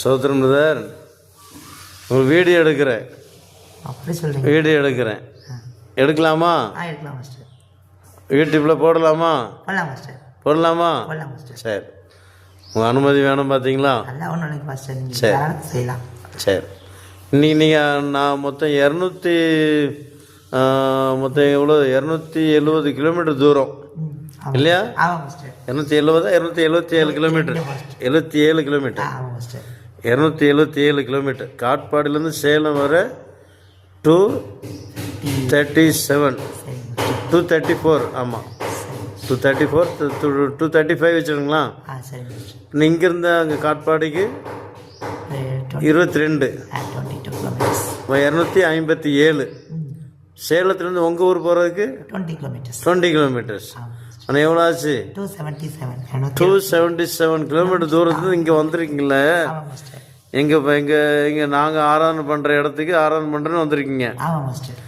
சோத்திரம் பிரதர் ஒரு வீடியோ எடுக்கிறேன். அப்படி சொல்கிறீங்க வீடியோ எடுக்கிறேன். எடுக்கலாமா? எடுக்கலாம் மாஸ்டர் யூடியூப்பில் போடலாமா? போடலாம் மாஸ்டர் போடலாமா? போடலாம் மாஸ்டர் சரி. உங்கள் அனுமதி வேணும் பார்த்தீங்களா நல்லா ஒன்றும் நினைக்க மாஸ்டர் நீங்கள் சரி. செய்யலாம். சரி. இன்னைக்கு நீங்கள் நான் மொத்தம் இரநூத்தி மொத்தம் எவ்வளோ இரநூத்தி எழுபது கிலோமீட்டர் தூரம். இல்லையா? இரநூத்தி எழுபதா இரநூத்தி எழுபத்தி ஏழு கிலோமீட்டர். எழுபத்தி ஏழு கிலோமீட்டர். இரநூத்தி எழுபத்தி ஏழு கிலோமீட்டர் காட்பாடியிலேருந்து சேலம் வர two thirty seven two thirty four ஆமாம் two thirty four two thirty five வச்சுருங்களா இங்கேருந்து அங்கே காட்பாடிக்கு? இருபத்தி ரெண்டு இரநூத்தி ஐம்பத்தி ஏழு. சேலத்துலேருந்து உங்கள் ஊர் போகிறதுக்கு டுவெண்ட்டி கிலோமீட்டர்ஸ் டுவெண்ட்டி கிலோமீட்டர்ஸ் ஆனால் எவ்வளோ ஆச்சு? Two seventy seven two seventy seven kilometre தூரத்துலேருந்து இங்கே வந்திருக்கீங்களே ஆமாம் மாஸ்டர் எங்கே இப்போ இங்கே இங்கே நாங்கள் ஆராதனை பண்ணுற இடத்துக்கு ஆராதனை பண்ணுறேன்னு வந்திருக்கீங்க. ஆமாம் மாஸ்டர்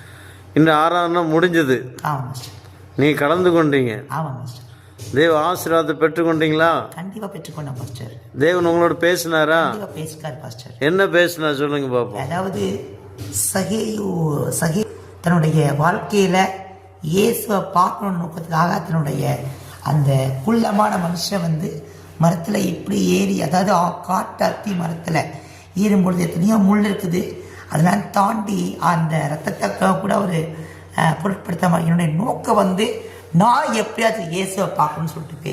இன்னும் ஆராதனை முடிஞ்சது. ஆமாம் நீங்கள் கலந்து கொண்டீங்க. ஆமாம் மாஸ்டர் தேவ ஆசீர்வாதத்தை பெற்றுக்கொண்டீங்களா கண்டிப்பாக பெற்றுக்கொண்டேன் மாஸ்டர் தேவன் உங்களோட பேசினாரா? பேசிக்கார் பாஸ்டர் என்ன பேசினா சொல்லுங்க பாப்போம். அதாவது சகேயு சகே தன்னுடைய வாழ்க்கையில் இயேசுவை பார்க்கணும் நோக்கத்துக்காக தன்னுடைய அந்த குள்ளமான மனுஷன் வந்து மரத்தில் இப்படி ஏறி அதாவது ஆ- காட்டு அத்தி மரத்தில் ஏறும்பொழுது எத்தனையோ முள் இருக்குது. அதெல்லாம் தாண்டி அந்த ரத்தத்தை கூட ஒரு பொருட்படுத்தாம என்னுடைய நோக்கம் வந்து நான் எப்படியாச்சும் இயேசுவை பார்க்கணும்னு சொல்லிட்டு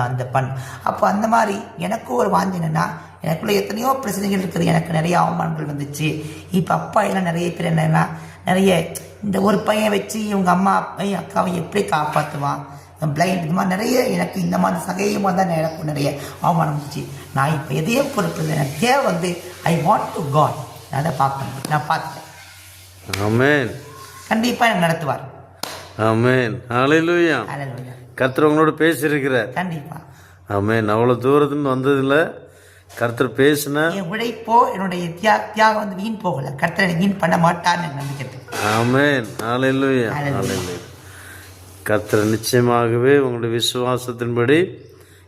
அந்த பண் அப்போ அந்த மாதிரி எனக்கும் ஒரு வாந்தி என்னன்னா எனக்குள்ள எத்தனையோ பிரச்சனைகள் இருக்குது. எனக்கு நிறைய அவமானங்கள் வந்துச்சு. இப்போ அப்பா எல்லாம் நிறைய பேர் என்னன்னா நிறைய இந்த ஒரு பையன் வச்சு இவங்க அம்மா அப்பையும் அக்காவையும் எப்படி காப்பாற்றுவான் பிளைண்ட் இது மாதிரி நிறைய எனக்கு இந்த மாதிரி சகையமாக தான் எனக்கு நிறைய அவமானம் வந்துச்சு. நான் இப்போ எதையும் பொறுப்பு எனக்கு தேவை வந்து ஐ வாண்ட் டு காட் நான் அதை பார்க்கணும். நான் பார்த்துட்டேன். ஆமென். கண்டிப்பாக எனக்கு நடத்துவார். ஆமென். கர்த்தர் உங்களோட பேசியிருக்கிறார். கண்டிப்பா. ஆமென். அவ்வளோ தூரத்துன்னு வந்ததில்ல. கர்த்தர் பேசின என் உழைப்போ என்னுடைய தியா தியாகம் வந்து வீண் போகல. கர்த்தரை வீண் பண்ண மாட்டான்னு எனக்கு நம்பிக்கை இருக்கு. ஆமென். Hallelujah. ஹalleluya. கர்த்தர் நிச்சயமாகவே உங்களுடைய விசுவாசத்தின்படி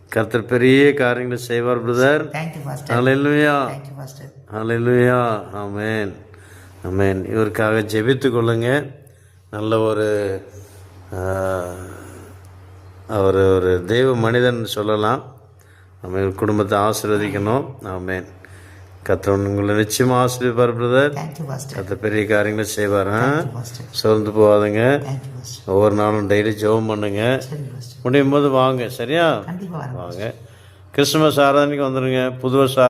கர்த்தர் பெரிய காரியங்களை செய்வார் பிரதர். Thank you, Pastor. ஹalleluya. Thank you, Pastor. ஹalleluya. ஆமென். ஆமென். இவருக்காக ஜெபித்து கொள்ளுங்க. நல்ல ஒரு அவர் ஒரு தெய்வ மனிதன் சொல்லலாம். நம்ம குடும்பத்தை ஆசீர்வதிக்கணும். ஆமென். கர்த்தர் உங்களை நிச்சயமாக ஆசீர்வதிப்பார் பிரதர். கர்த்தர் பெரிய காரியங்களை செய்வார். சோர்ந்து போகாதுங்க. ஒவ்வொரு நாளும் டெய்லி ஜெபம் பண்ணுங்க. முடியும் போது வாங்க சரியா? வாங்க. கிறிஸ்துமஸ் ஆராதனைக்கு வந்துடுங்க புது வருஷம்